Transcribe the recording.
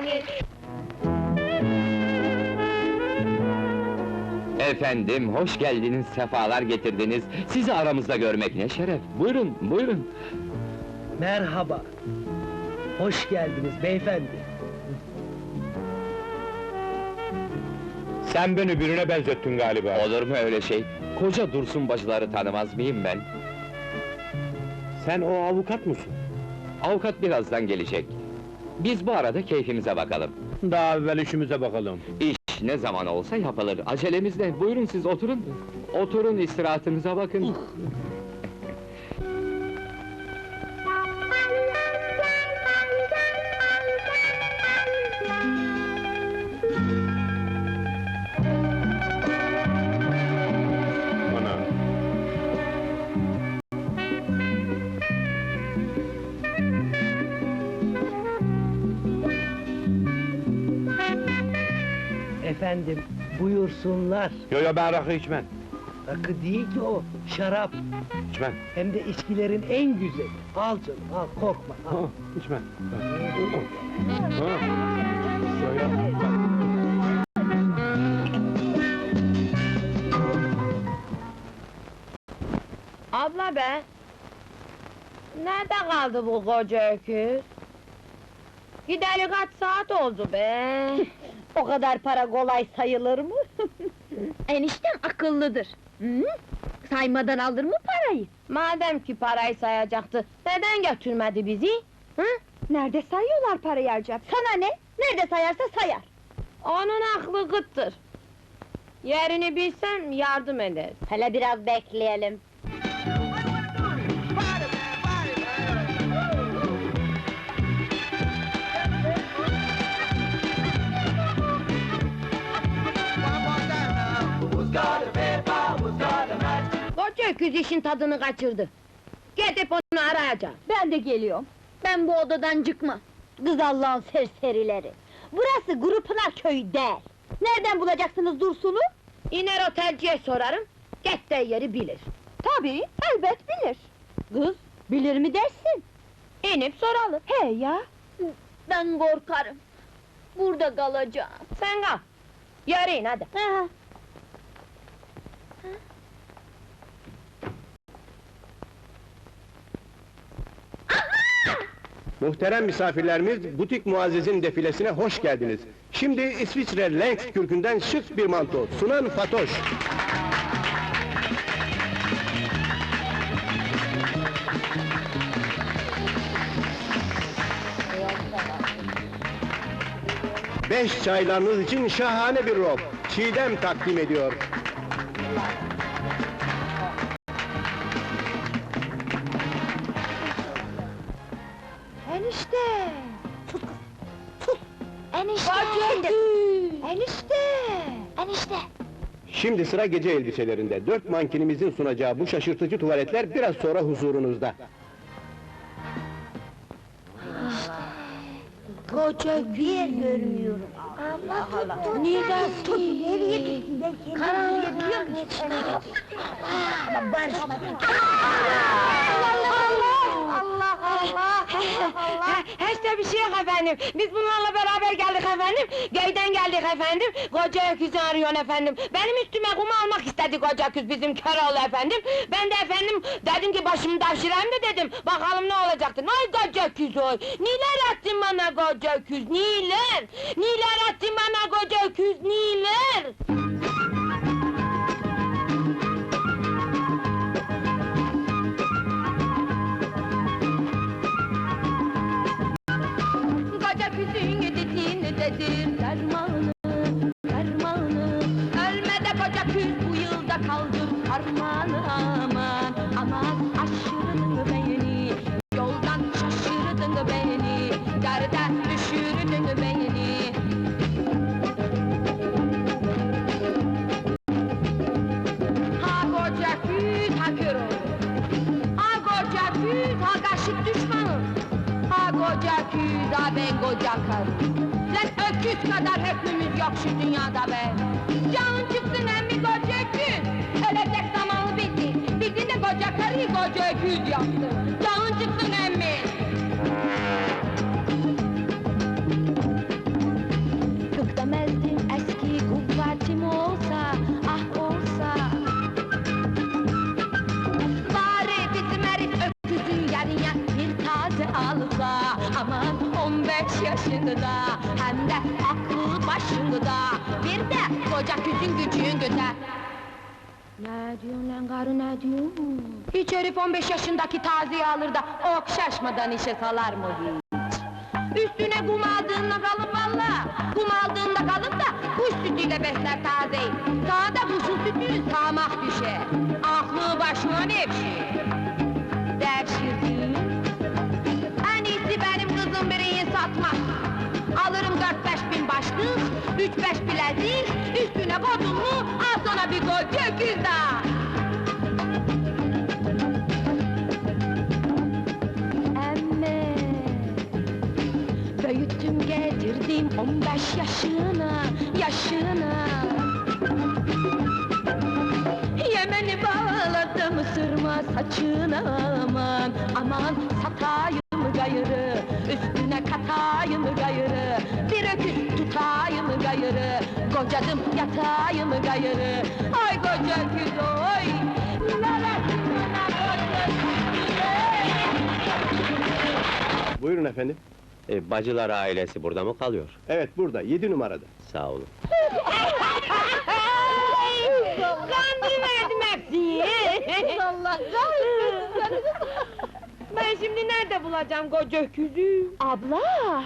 seni. Efendim, hoş geldiniz, sefalar getirdiniz. Sizi aramızda görmek ne şeref. Buyurun, buyurun. Merhaba. Hoş geldiniz beyefendi. Sen beni birine benzettin galiba. Olur mu öyle şey? Koca Dursun bacıları tanımaz mıyım ben? Sen o avukat mısın? Avukat birazdan gelecek. Biz bu arada keyfimize bakalım. Daha evvel işimize bakalım. İş ne zaman olsa yapılır. Acelemiz ne? Buyurun siz oturun. Oturun istirahatınıza bakın. Efendim, buyursunlar. Yo yo ben rakı içmem. Rakı değil ki o, şarap. İçmem. Hem de içkilerin en güzeli. Al canım, al, korkma, al. Ha, içmem. Ha. Şöyle. Abla be! Nerede kaldı bu koca öküz? Gideli kaç saat oldu be? O kadar para kolay sayılır mı? Enişten akıllıdır. Hı? Saymadan alır mı parayı? Madem ki parayı sayacaktı, neden götürmedi bizi? Hı? Nerede sayıyorlar parayı harcap? Sana ne? Nerede sayarsa sayar. Onun aklı gıttır. Yerini bilsem yardım eder. Hele biraz bekleyelim. Öküz işin tadını kaçırdı. Gidip onu arayacağım. Ben de geliyorum. Ben bu odadan çıkma. Kız Allah'ın serserileri. Burası Grupınar köyü değil. Nereden bulacaksınız Dursun'u? İner otelciye sorarım, gittiği yeri bilir. Tabii, elbet bilir. Kız, bilir mi dersin? İnip soralım. He ya! Ben korkarım. Burada kalacağım. Sen kal. Yürüyün hadi. Ha. Muhterem misafirlerimiz, Butik Muazzez'in defilesine hoş geldiniz. Şimdi İsviçre Lenks kürkünden şık bir manto, sunan Fatoş. Beş çaylarınız için şahane bir rob. Çiğdem takdim ediyor. Şimdi sıra gece elbiselerinde. Dört mankenimizin sunacağı bu şaşırtıcı tuvaletler biraz sonra huzurunuzda. Koca bir yer görmüyorum. Allah Allah! Neden tut? Nereye gittin? Karanlığa biliyor musun? Ama barış! Allah Allah! Allah Allah! Hiç de bir şey yok efendim. Biz bunlarla beraber geldik efendim. Köyden geldik efendim. Koca öküzü arıyor efendim. Benim üstüme kum almak istedi koca öküz bizim Köroğlu efendim. Ben de efendim dedim ki başımı devşireyim de dedim. Bakalım ne olacaktı. Ay koca öküz oy. Niler ettin bana koca öküz, niler? Niler dedim dermanı, dermanı. Ölmede koca küz bu yılda kaldım armağanı. Aman Aman aşırdın beni, yoldan şaşırdın beni? Derde düşürdün beni? Ha koca küz ha köroğlu Ha koca küz ha karşı düşmanı Ha koca küz ha ben koca karı Lan öküz kadar hepimiz yok şu dünyada be. Canın çıksın emmi koca öküz. Ölecek zamanı bitti. Bitti de koca karıyı koca öküz yaptı aklı başında Bir de koca küzün gücünde Ne diyorsun lan karı ne diyorsun? Hiç herif 15 yaşındaki taziye alır da ok şaşmadan işe salar mı hiç? Üstüne kum aldığında kalın valla! Kum aldığında kalın da kuş sütüyle besler tazeyi! Sana da kuşun sütü sağmak düşer! Aklı başına nevşir! Üç beş bilezik, üstüne kodum mu, al sana bir öküz daha! Emme Büyüttüm getirdim 15 yaşına Yaşına Yemeni bağladım sırma saçına aman Aman satayım gayrı Üstüne katayım gayrı Kocadım yatayım gayrı Ay koca öküz oy! Buyurun efendim. E, bacılar ailesi burada mı kalıyor? Evet burada, yedi numarada. Sağ olun. Kandırıverdim hepsini! Allah kahretsin Ben şimdi nerede bulacağım koca öküzü? Abla!